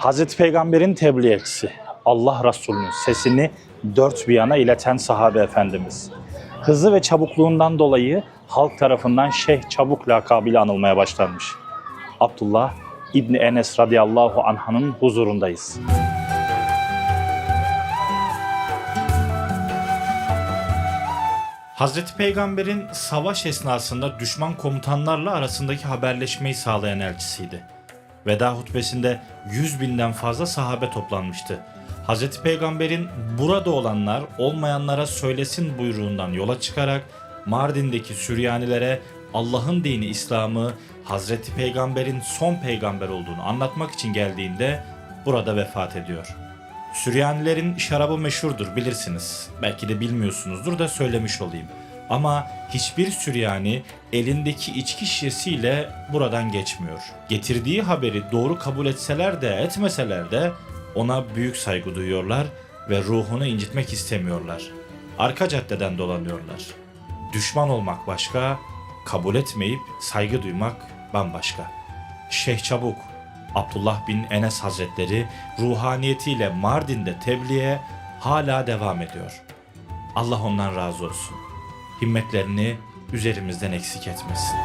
Hazreti Peygamber'in tebliğçisi, Allah Resulü'nün sesini dört bir yana ileten sahabe efendimiz. Hızı ve çabukluğundan dolayı halk tarafından Şeyh Çabuk lakabıyla anılmaya başlanmış. Abdullah İbni Enes radıyallahu anh'ın huzurundayız. Hazreti Peygamber'in savaş esnasında düşman komutanlarla arasındaki haberleşmeyi sağlayan elçisiydi. Veda hutbesinde 100 binden fazla sahabe toplanmıştı. Hazreti Peygamber'in burada olanlar olmayanlara söylesin buyruğundan yola çıkarak Mardin'deki Süryanilere Allah'ın dini İslam'ı Hazreti Peygamber'in son peygamber olduğunu anlatmak için geldiğinde burada vefat ediyor. Süryanilerin şarabı meşhurdur bilirsiniz. Belki de bilmiyorsunuzdur da söylemiş olayım. Ama hiçbir Süryani elindeki içki şişesiyle buradan geçmiyor. Getirdiği haberi doğru kabul etseler de etmeseler de ona büyük saygı duyuyorlar ve ruhunu incitmek istemiyorlar. Arka caddeden dolanıyorlar. Düşman olmak başka, kabul etmeyip saygı duymak bambaşka. Şeyh Çabuk, Abdullah bin Enes Hazretleri ruhaniyetiyle Mardin'de tebliğe hala devam ediyor. Allah ondan razı olsun. Himmetlerini üzerimizden eksik etmesin.